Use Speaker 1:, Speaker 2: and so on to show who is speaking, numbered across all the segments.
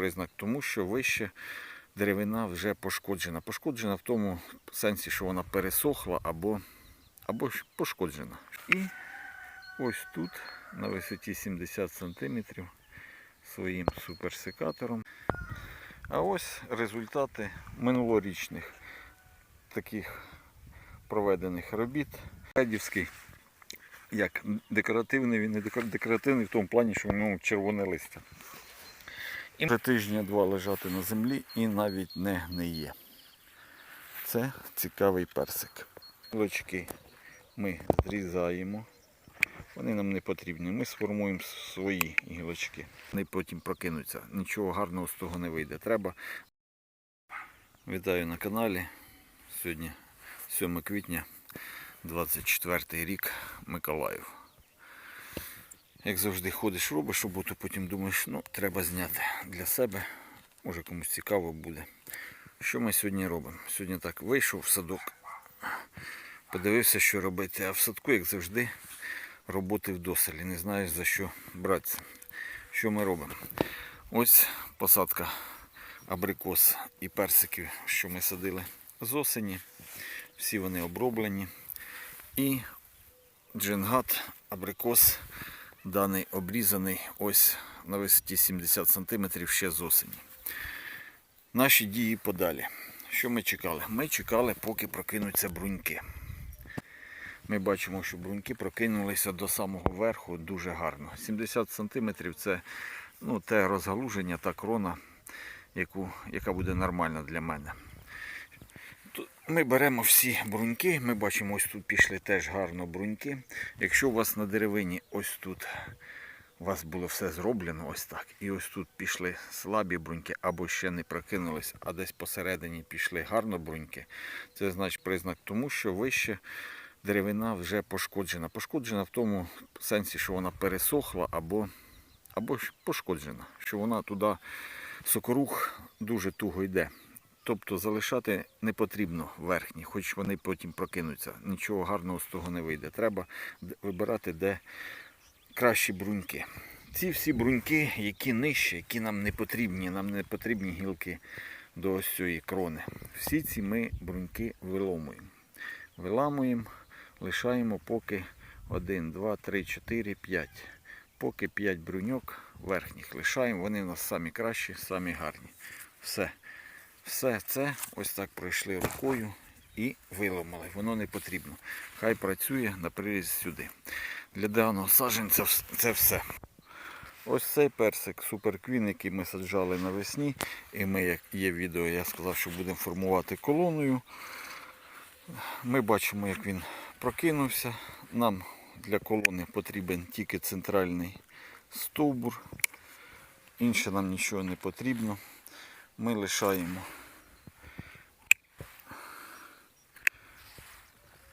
Speaker 1: признак тому, що вище деревина вже пошкоджена. Пошкоджена в тому сенсі, що вона пересохла або, або пошкоджена. І ось тут на висоті 70 см своїм суперсекатором. А ось результати минулорічних таких проведених робіт. Федівський, як декоративний, він не декоративний в тому плані, що в ньому червоне листя. І вже тижня-два лежати на землі і навіть не гниє. Це цікавий персик. Гілочки ми зрізаємо. Вони нам не потрібні. Ми сформуємо свої гілочки. Вони потім прокинуться. Нічого гарного з того не вийде. Треба. Вітаю на каналі. Сьогодні 7 квітня, 24 рік Миколаїв. Як завжди ходиш, робиш роботу, потім думаєш, ну, треба зняти для себе. Може комусь цікаво буде. Що ми сьогодні робимо? Сьогодні так вийшов в садок, подивився, що робити, а в садку, як завжди, роботи вдоселі. Не знаєш за що братися. Що ми робимо? Ось посадка абрикос і персиків, що ми садили з осені. Всі вони оброблені. І джингат, абрикос, даний обрізаний ось на висоті 70 см ще з осені. Наші дії подалі. Що ми чекали? Ми чекали, поки прокинуться бруньки. Ми бачимо, що бруньки прокинулися до самого верху дуже гарно. 70 см це ну, те розгалуження, та крона, яку, яка буде нормальна для мене. Ми беремо всі бруньки, ми бачимо, ось тут пішли теж гарно бруньки. Якщо у вас на деревині ось тут у вас було все зроблено ось так, і ось тут пішли слабі бруньки, або ще не прокинулись, а десь посередині пішли гарно бруньки, це значить признак тому, що вище деревина вже пошкоджена. Пошкоджена в тому сенсі, що вона пересохла або, або пошкоджена, що вона туди сокорух дуже туго йде. Тобто залишати не потрібно верхні, хоч вони потім прокинуться. Нічого гарного з того не вийде. Треба вибирати, де кращі бруньки. Ці всі бруньки, які нижче, які нам не потрібні, нам не потрібні гілки до ось цієї крони. Всі ці ми бруньки виломуємо. Виламуємо, лишаємо поки 1, 2, 3, 4, 5. Поки 5 бруньок верхніх лишаємо, вони у нас самі кращі, самі гарні. Все. Все це ось так пройшли рукою і виломали. Воно не потрібно. Хай працює на приріз сюди. Для даного саджанця вс- це все. Ось цей персик суперквін, який ми саджали навесні. І ми, як є відео, я сказав, що будемо формувати колоною. Ми бачимо, як він прокинувся. Нам для колони потрібен тільки центральний стовбур. Інше нам нічого не потрібно. Ми лишаємо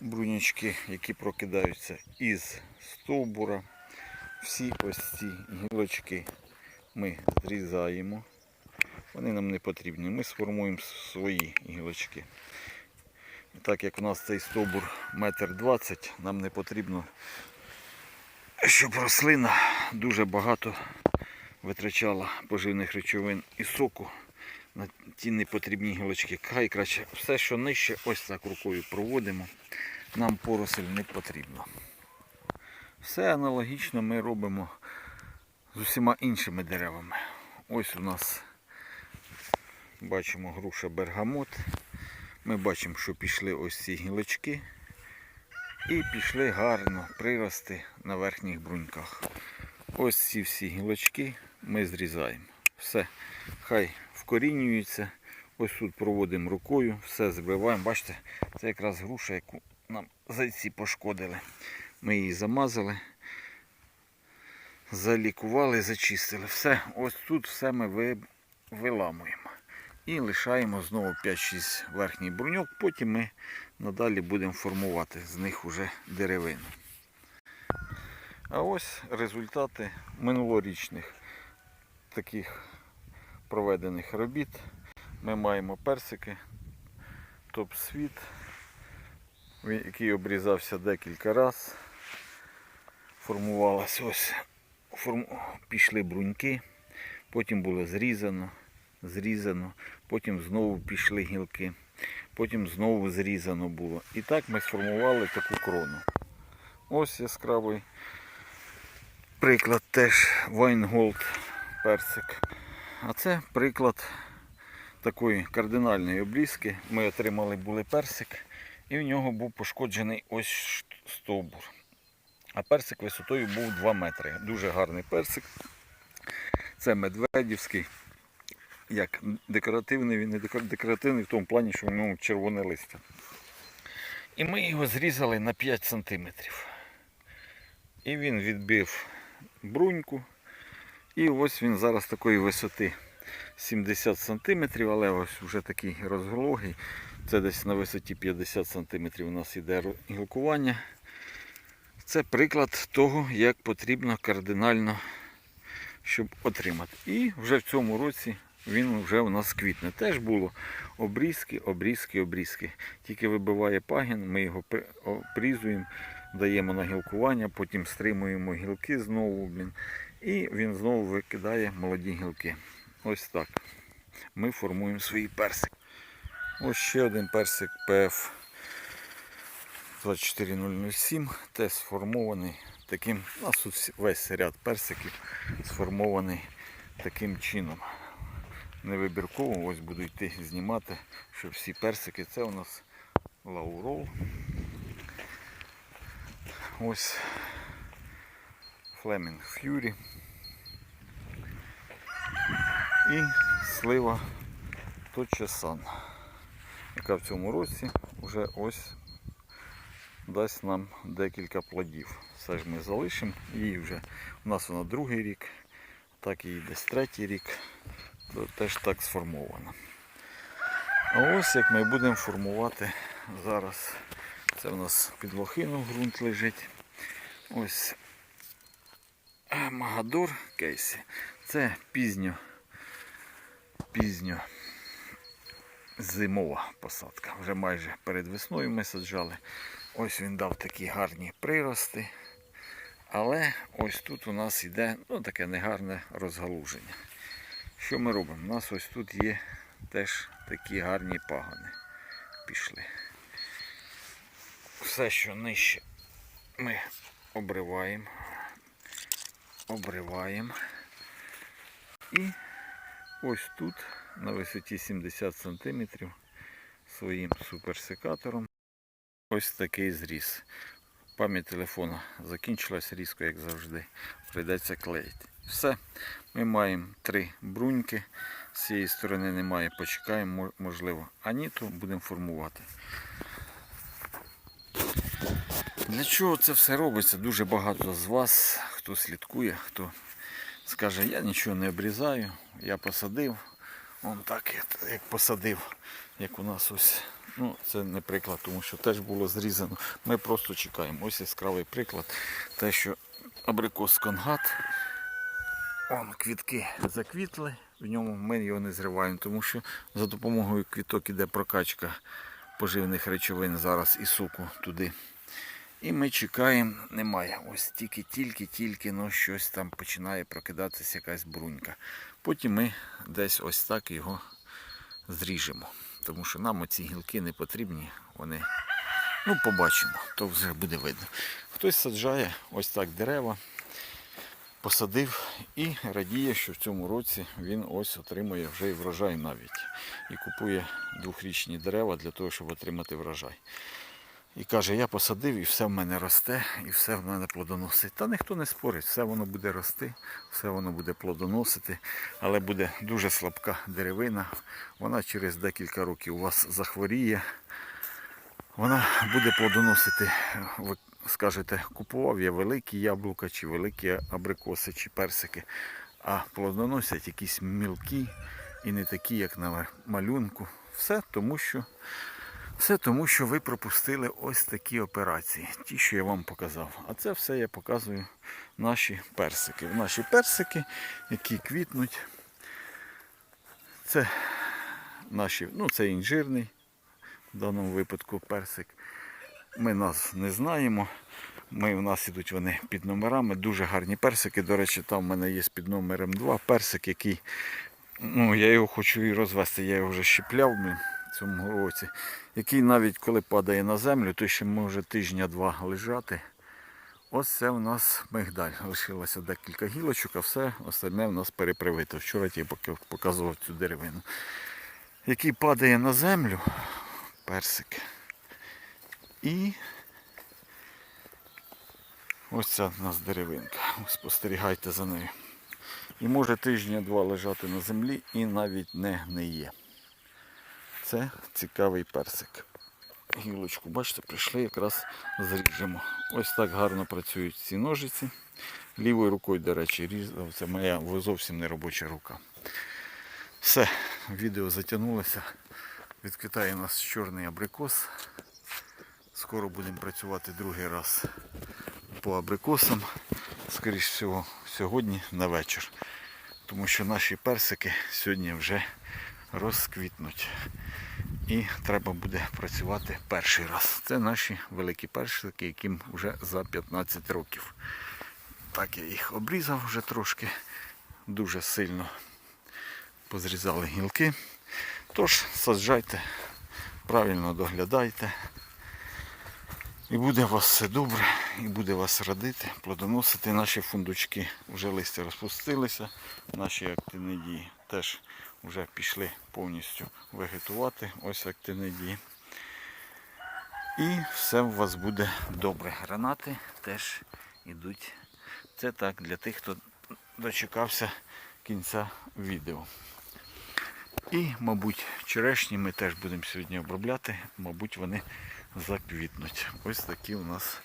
Speaker 1: брунячки, які прокидаються із стовбура. Всі ось ці гілочки ми зрізаємо. Вони нам не потрібні. Ми сформуємо свої гілочки. Так як у нас цей стовбур метр двадцять, нам не потрібно, щоб рослина дуже багато витрачала поживних речовин і соку ті непотрібні гілочки. Хай краще все, що нижче, ось так рукою проводимо. Нам поросль не потрібно. Все аналогічно ми робимо з усіма іншими деревами. Ось у нас бачимо груша бергамот. Ми бачимо, що пішли ось ці гілочки. І пішли гарно прирости на верхніх бруньках. Ось ці всі гілочки ми зрізаємо. Все, хай вкорінюється. Ось тут проводимо рукою, все збиваємо. Бачите, це якраз груша, яку нам зайці пошкодили. Ми її замазали, залікували, зачистили. Все, ось тут все ми виламуємо. І лишаємо знову 5-6 верхніх бруньок. Потім ми надалі будемо формувати з них уже деревину. А ось результати минулорічних таких проведених робіт. Ми маємо персики, топ-світ, який обрізався декілька разів. Формувалась ось, форм... пішли бруньки, потім було зрізано, зрізано, потім знову пішли гілки, потім знову зрізано було. І так ми сформували таку крону. Ось яскравий приклад теж Вайнголд персик. А це приклад такої кардинальної обрізки. Ми отримали були персик, і в нього був пошкоджений ось стовбур. А персик висотою був 2 метри. Дуже гарний персик. Це медведівський. Як декоративний, він не декоративний в тому плані, що в ньому червоне листя. І ми його зрізали на 5 сантиметрів. І він відбив бруньку. І ось він зараз такої висоти 70 см, але ось вже такий розгологий. Це десь на висоті 50 см у нас йде гілкування. Це приклад того, як потрібно кардинально, щоб отримати. І вже в цьому році він вже у нас квітне. Теж було обрізки, обрізки, обрізки. Тільки вибиває пагін, ми його обрізуємо, даємо на гілкування, потім стримуємо гілки знову. Блін, і він знову викидає молоді гілки. Ось так. Ми формуємо свій персик. Ось ще один персик PF 24007, теж сформований таким. У нас тут весь ряд персиків сформований таким чином. Не вибірково, ось буду йти знімати, що всі персики. Це у нас лаурол. Ось Fleming Fury. І слива Точесан, яка в цьому році вже ось дасть нам декілька плодів. Все ж ми залишимо. Її вже у нас вона другий рік, так і десь третій рік, то теж так сформовано. А ось як ми будемо формувати зараз. Це у нас під лохину ґрунт лежить. Ось Магадор Кейсі. Це пізньо, пізньо зимова посадка. Вже майже перед весною ми саджали. Ось він дав такі гарні прирости. Але ось тут у нас йде ну, таке негарне розгалуження. Що ми робимо? У нас ось тут є теж такі гарні пагони. Пішли. Все, що нижче, ми обриваємо. Обриваємо. І ось тут на висоті 70 см своїм суперсекатором ось такий зріз. Пам'ять телефона закінчилась різко, як завжди. Прийдеться клеїти. Все. Ми маємо три бруньки. З цієї сторони немає, почекаємо, можливо. А ні, то будемо формувати. Для чого це все робиться? Дуже багато з вас, хто слідкує, хто скаже, я нічого не обрізаю, я посадив. Он так, як- посадив, як у нас ось. Ну, це не приклад, тому що теж було зрізано. Ми просто чекаємо. Ось яскравий приклад. Те, що абрикос конгат, он квітки заквітли, в ньому ми його не зриваємо, тому що за допомогою квіток іде прокачка поживних речовин зараз і соку туди. І ми чекаємо, немає. Ось тільки-тільки-тільки ну, щось там починає прокидатися якась брунька. Потім ми десь ось так його зріжемо. Тому що нам оці гілки не потрібні. Вони, ну, побачимо, то вже буде видно. Хтось саджає ось так дерева, посадив і радіє, що в цьому році він ось отримує вже і врожай навіть. І купує двохрічні дерева для того, щоб отримати врожай. І каже, я посадив і все в мене росте, і все в мене плодоносить. Та ніхто не спорить, все воно буде рости, все воно буде плодоносити, але буде дуже слабка деревина. Вона через декілька років у вас захворіє. Вона буде плодоносити, ви скажете, купував я великі яблука, чи великі абрикоси, чи персики, а плодоносять якісь мілкі і не такі, як на малюнку. Все тому, що все тому, що ви пропустили ось такі операції, ті, що я вам показав. А це все я показую наші персики. Наші персики, які квітнуть. Це наші, ну це інжирний, в даному випадку персик. ми нас не знаємо. Ми, у нас ідуть вони під номерами. Дуже гарні персики. До речі, там в мене є під номером 2 персик, який. Ну, я його хочу і розвести, я його вже щепляв цьому році. Який навіть коли падає на землю, то ще може тижня-два лежати. Ось це у нас мигдаль. Лишилося декілька гілочок, а все остальне у нас перепривито. Вчора я показував цю деревину. Який падає на землю, персик. І ось ця у нас деревинка. Спостерігайте за нею. І може тижня-два лежати на землі і навіть не гниє. Це цікавий персик. Гілочку, бачите, прийшли якраз зріжемо. Ось так гарно працюють ці ножиці. Лівою рукою, до речі, різав. Це моя зовсім не робоча рука. Все, відео затягнулося. Відквітає у нас чорний абрикос. Скоро будемо працювати другий раз по абрикосам. Скоріше всього, сьогодні на вечір. Тому що наші персики сьогодні вже розквітнуть. І треба буде працювати перший раз. Це наші великі персики, яким вже за 15 років. Так я їх обрізав вже трошки, дуже сильно позрізали гілки. Тож саджайте, правильно доглядайте. І буде у вас все добре, і буде вас радити, плодоносити. Наші фундучки вже листя розпустилися, наші активні дії теж вже пішли повністю вегетувати. Ось активні дії. І все у вас буде добре. Гранати теж йдуть. Це так для тих, хто дочекався кінця відео. І, мабуть, черешні ми теж будемо сьогодні обробляти. Мабуть, вони заквітнуть. Ось такі у нас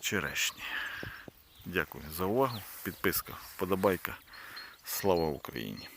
Speaker 1: черешні. Дякую за увагу. Підписка, вподобайка. Слава Україні!